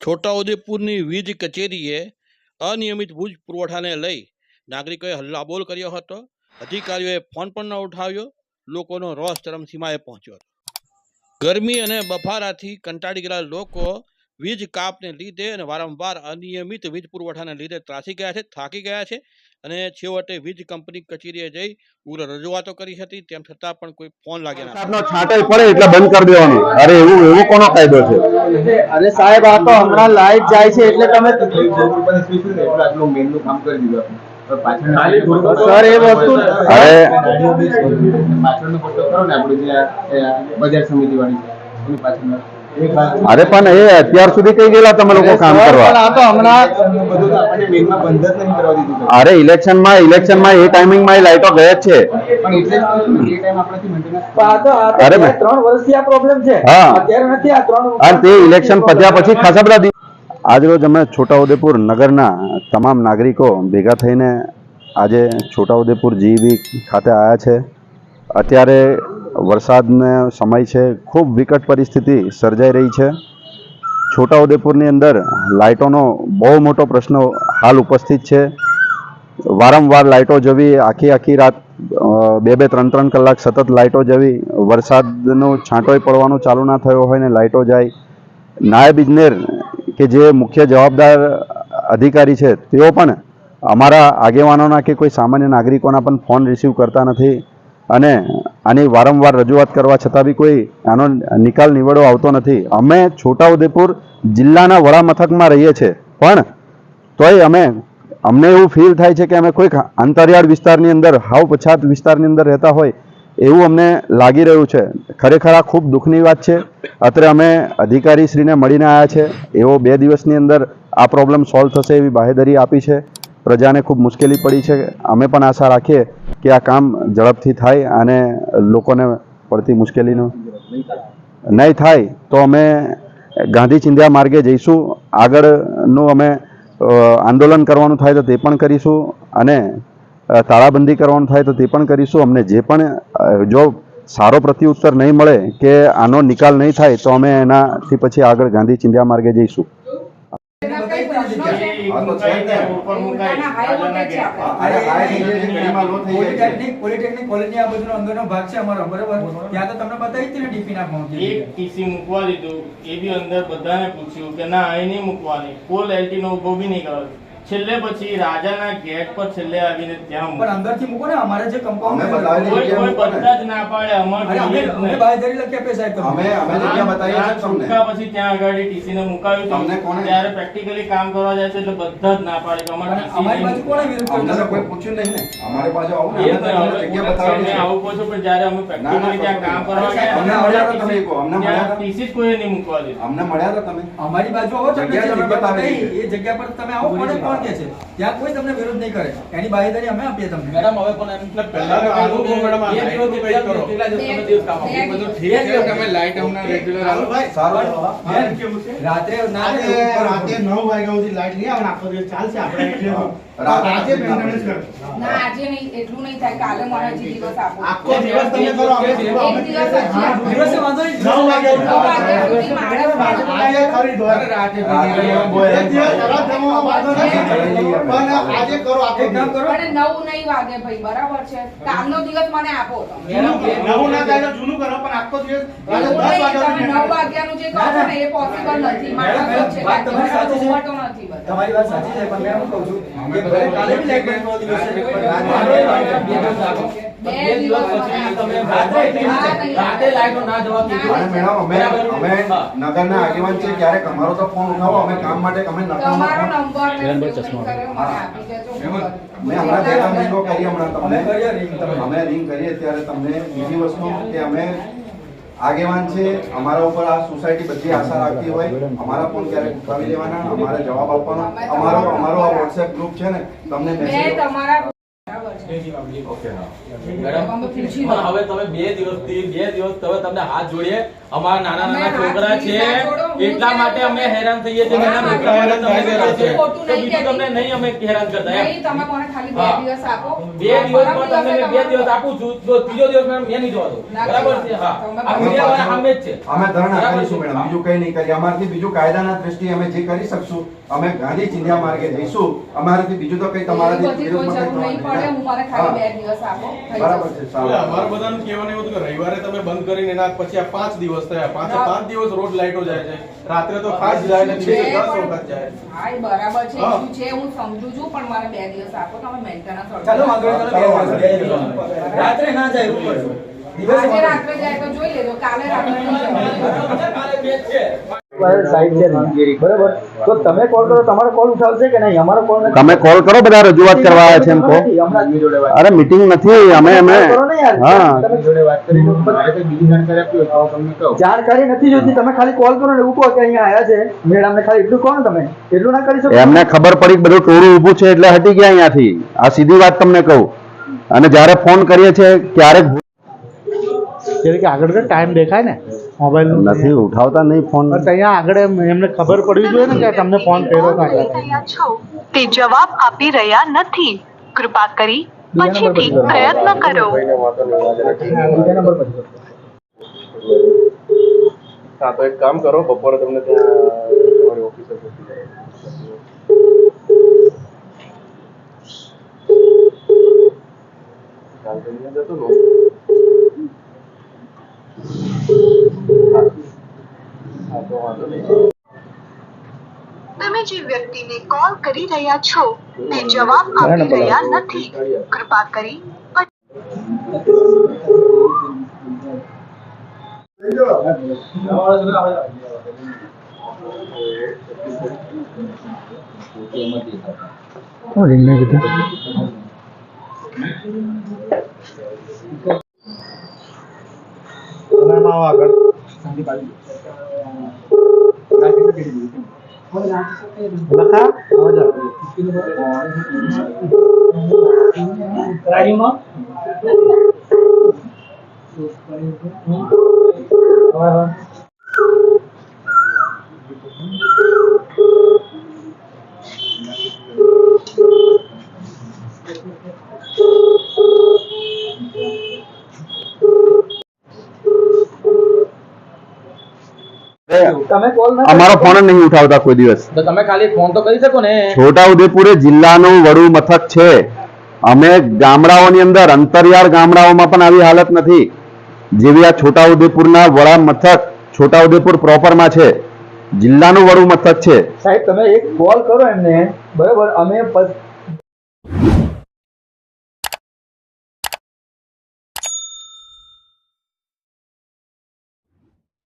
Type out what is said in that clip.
છોટાઉદેપુરની વીજ કચેરીએ અનિયમિત વીજ પુરવઠાને લઈ નાગરિકોએ હલ્લાબોલ કર્યો હતો. અધિકારીઓએ ફોન પણ ન ઉઠાવ્યો. લોકોનો રોષ ચરમસીમાએ પહોંચ્યો હતો. ગરમી અને બફારાથી કંટાળી ગયેલા લોકો વીજ કાપને લીધે અને વારંવાર અનિયમિત વીજ પુરવઠાને લીધે ત્રાસી ગયા છે, થાકી ગયા છે. અને છેવટે વીજ કંપની કચેરીએ જઈ ઉગ્ર રજૂઆતો કરી હતી તેમ છતાં પણ કોઈ ફોન લાગ્યા ના પડે એટલે બંધ કરી દેવાનું. અરે એવું એવો કોનો કાયદો છે? અરે સાહેબ આ તો હમણાં લાઈટ જાય છે એટલે તમે સર એ વસ્તુ અરે બજાર સમિતિ વાળી છે એની પાછળ અરે પણ એ અત્યાર સુધી કઈ ગયેલા તમે લોકો કામ કરવા? અરે ઇલેક્શનમાં ઇલેક્શનમાં અરે ઇલેક્શનમાં ઇલેક્શનમાં એ ટાઈમિંગમાં એ લાઈટો ગયા જ છે. એ હા. અત્યારે નથી આ તે ઇલેક્શન પત્યા પછી ખાસા બધા આજરોજ અમે છોટાઉદેપુર નગરના તમામ નાગરિકો ભેગા થઈને આજે છોટાઉદેપુર જીબી ખાતે આવ્યા છે. અત્યારે વરસાદનો સમય છે, ખૂબ વિકટ પરિસ્થિતિ સર્જાઈ રહી છે. છોટાઉદેપુરની અંદર લાઇટોનો બહુ મોટો પ્રશ્ન હાલ ઉપસ્થિત છે. વારંવાર લાઇટો જવી, આખી આખી રાત બે બે ત્રણ ત્રણ કલાક સતત લાઇટો જવી, વરસાદનો છાંટોય પડવાનો ચાલુ ના થયો હોય ને લાઇટો જાય. નાયબ ઇજનેર કે જે મુખ્ય જવાબદાર અધિકારી છે, તેઓ પણ અમારા આગેવાનોના કે કોઈ સામાન્ય નાગરિકોના પણ ફોન રિસીવ કરતા નથી. અને આની વારંવાર રજૂઆત કરવા છતાં બી કોઈ આનો નિકાલ નિવડો આવતો નથી. અમે છોટાઉદેપુર જિલ્લાના વડા મથકમાં રહીએ છીએ. પણ તોય અમે, અમને એવું ફીલ થાય છે કે અમે કોઈક અંતરિયાળ વિસ્તારની અંદર હાવ પછાત વિસ્તારની અંદર રહેતા હોય, એવું અમને લાગી રહ્યું છે. ખરેખર આ ખૂબ દુઃખની વાત છે. અત્રે અમે અધિકારીશ્રીને મળીને આવ્યા છે. એવો બે દિવસની અંદર આ પ્રોબ્લેમ સોલ્વ થશે એવી બાહેધરી આપી છે. પ્રજાને ખૂબ મુશ્કેલી પડી છે. અમે પણ આશા રાખીએ કે આ કામ ઝડપથી થાય અને લોકોને પડતી મુશ્કેલીનું નહીં થાય તો અમે ગાંધી ચિંધ્યા માર્ગે જઈશું. આગળનું અમે આંદોલન કરવાનું થાય તો તે પણ કરીશું અને તાળાબંધી કરવાનું થાય તો તે પણ કરીશું. અમને જે પણ જો સારો પ્રત્યુત્તર નહીં મળે કે આનો નિકાલ નહીં થાય તો અમે એનાથી પછી આગળ ગાંધી ચિંધ્યા માર્ગે જઈશું. પોલિટેકનિક પોલિટેકનિક કોલેજની આ બાજુનો અંદરનો ભાગ છે અમારો બરાબર? ત્યાં તો તમને બતાવી જ ને ડીપી ના એક ટીસી મૂકવા દીધું. એ બી અંદર બધાને પૂછ્યું કે ના અહીં નહીં મૂકવાની. ફૂલ એલટી નો ઊભો બી નહીં કરવાનો છેલ્લે પછી રાજાના ગેટ પર છેલ્લે આવીને ત્યાં પણ મૂક્યું. અંદરથી મૂકો ને અમારે જે કમ્પાઉન્ડ કોઈ કોઈ બધા જ ના પાડે અમારે અમે. બાંહેધરી લખી સાહેબ અમે અમે જગ્યા બતાવી છે તમને પછી ત્યાં આગળ ટીસી ને મુકાવ્યું તમને કોણે? ત્યારે પ્રેક્ટિકલી કામ કરવા જાય છે એટલે બધા જ ના પાડે કે અમારે અમારી બાજુ કોણે વિરોધ અમને કર્યો કોઈ પૂછ્યું નહીં ને અમારી બાજુ આવું ને તમને જગ્યા બતાવી છે. આવું કહો છો પણ જ્યારે અમે પ્રેક્ટિકલી ત્યાં કામ કરવા ગયા અમને મળ્યા હતા તમે કહો, અમને મળ્યા હતા? ટીસી જ કોઈએ નહીં મૂકવા દીધું અમને મળ્યા હતા તમે અમારી બાજુ આવો જગ્યા તમે બતાવી એ જગ્યા પર તમે આવો કોને કે છે. ત્યાં કોઈ તમને વિરોધ નહીં કરે. એની બાંહેધરી અમે આપીએ તમને. મેડમ હવે પણ એમ મતલબ પહેલા તો આવું મેડમ આ નું વેઇટ કરો. કેટલા દિવસ તમે દિવસ કામ આપો. બધું ઠીક છે તમે લાઈટ આવના રેગ્યુલર આવો? સારું રાત્રે ના રાતે રાતે નવ વાગ્યા સુધી લાઈટ નહીં આવના આખો દિવસ ચાલશે આપણે એટલે આજે maintenance કરો. ના આજે નહીં એટલું નહીં થાય કાલે મને દિવસ આપો. આખો દિવસ તમે કરો અમે દિવસ દિવસે વાંધો નહીં. નવ વાગ્યા નવ વાગ્યા સુધી મારે આજે ખરી દોર. રાતે રાતે એક દિવસ ખરાબ થવામાં વાંધો નથી. પણ આજે કરો આખો કામ કરો. પણ નવ નહીં વાગે ભાઈ બરાબર છે. કાલનો દિવસ મને આપો તમે. જૂનું નવું ના થાય તો જૂનું કરો પણ આખો દિવસ રાતે એવું દસ વાગ્યા તમે સુધી નવ વાગ્યાનું જે કહો છો ને એ પોસિબલ નથી. મારા છે. વાત તમારી સાચી છે. વાત સાચી છે પણ મેં એમ કહું છું કાલે બી લાઈટ બંધ કરવાનો દિવસ છે બે દિવસ રાખો. બે બે દિવસ દિવસ પછી તમે રાત્રે રાત્રે રાતે લાઈટો ના જવા દીધું. મેડમ અમે અમે નગરના આગેવાન છે ક્યારેક અમારો તો ફોન ઉઠાવો અમે કામ માટે અમે તમારો નંબર મેં save નહીં કર્યો, મને આપી દેજો મેં હમણાં જે રિંગો કરી હમણાં તમને. અમે રિંગ કરીએ ત્યારે તમને બીજી વસ્તુ કે અમે આગેવાન છે. અમારા ઉપર આ સોસાયટી બધી આશા રાખતી હોય. અમારા ફોન ક્યારેક ઉઠાવી લેવાના અમારે જવાબ આપવાનો. અમારો અમારો આ વોટ્સએપ ગ્રુપ છે ને તમને મેસેજ પણ હવે તમે બે દિવસથી બે દિવસ તમે તમને હાથ જોડીએ. અમારા નાના નાના છોકરા છે. એટલા માટે અમે હેરાન થઈએ છીએ બરાબર. નાના છોકરા હેરાન તમે બરાબર. છે. તો નહીં બીજું તમને નહીં અમે હેરાન કરતા એમ. નહીં, તમે મને ખાલી બે દિવસ આપો. બે દિવસ પરમ તમને મેં બે દિવસ આપું છું જો ત્રીજો દિવસ મેં મેં નહીં જોવા દો બરાબર છે? હા. તમે મીડિયા વાળા સામે જ છે. અમે ધરણા કરીશું મેડમ. બીજું કઈ નહીં કરીએ. અમારથી બીજું કાયદાના દ્રષ્ટિએ અમે જે કરી શકશું અમે ગાંધી ચિંધ્યા માર્ગે જઈશું. અમારાથી બીજું તો કઈ તમારાથી બધી વિરોધમાં કંઈ નહીં પડે. હું મારે ખાલી બે દિવસ આપો. બરાબર છે સારું. અમારું બધાનું કહેવાનું એવું કે રવિવારે તમે બંધ કરીને એના પછી આ પાંચ દિવસ થયા. પાંચે પાંચ દિવસ રોડ લાઈટો જાય છે. રાત્રે તો ખાસ જાય ને દિવસે છે દસ પણ- વખત જાય. હા, એ બરાબર છે શું છે હું સમજુ છું પણ મારે બે દિવસ આપો તમે મેન્ટેનન્સ ચાલો આગળ બે દિવસ. રાત્રે ના જાય ઉપર દિવસે રાત્રે જાય તો જોઈ લેજો કાલે રાત્રે કાલે બે છે. સાઈડ બરાબર. તો તમે કોલ કરો તમારો કોલ ઉઠાવશે કે નહીં? અમારો કોલ તમે કોલ કરો બધા રજૂઆત કરવા આવ્યા છે એમ કહો. અરે મીટિંગ નથી અમે અમે જાણકારી નથી જોઈતી. તમે ખાલી કોલ કરો ને એવું કહો કે અહીંયા આયા છે. મેડમ ને ખાલી એટલું કહો ને તમે. એટલું ના કરી શકો? એમને ખબર પડી કે બધું ટોળું ઊભું છે એટલે હટી ગયા અહીંયાથી. આ સીધી વાત તમને કહું. અને જ્યારે ફોન કરીએ છીએ ક્યારેક કે આગળ ટાઈમ દેખાય ને. મોબાઈલ નથી ઉઠાવતા નહીં ફોન. અહીંયા આગળ એમને ખબર પડવી જોઈએ ને કે તમને ફોન કર્યો તો આગળ. રહ્યા છો. તે જવાબ આપી રહ્યા નથી. કૃપા કરી પછીથી પ્રયત્ન કરો. હા તો એક કામ કરો બપોરે તમને ત્યાં તમારી ઓફિસે પહોંચી જાય કાલ જતો ને હા તો વાંધો નહીં તમે જે વ્યક્તિને કોલ કરી રહ્યા છો, તે જવાબ આપી રહ્યા નથી. કૃપા કરી તમે એમાં આવો આગળ. લખા આવો જાઓ. અમારો ફોન નહીં ઉઠાવતા કોઈ દિવસ. તો તમે ખાલી ફોન તો કરી શકો ને? છોટાઉદેપુર જિલ્લાનું વડુ મથક છે. અમે ગામડાઓની અંદર અંતરિયાળ ગામડાઓમાં પણ આવી હાલત નથી. જેવી આ છોટાઉદેપુરના વડા મથક છોટાઉદેપુર પ્રોપરમાં છે. જિલ્લાનું વડું મથક છે. સાહેબ તમે એક કોલ કરો એમને. બરાબર? અમે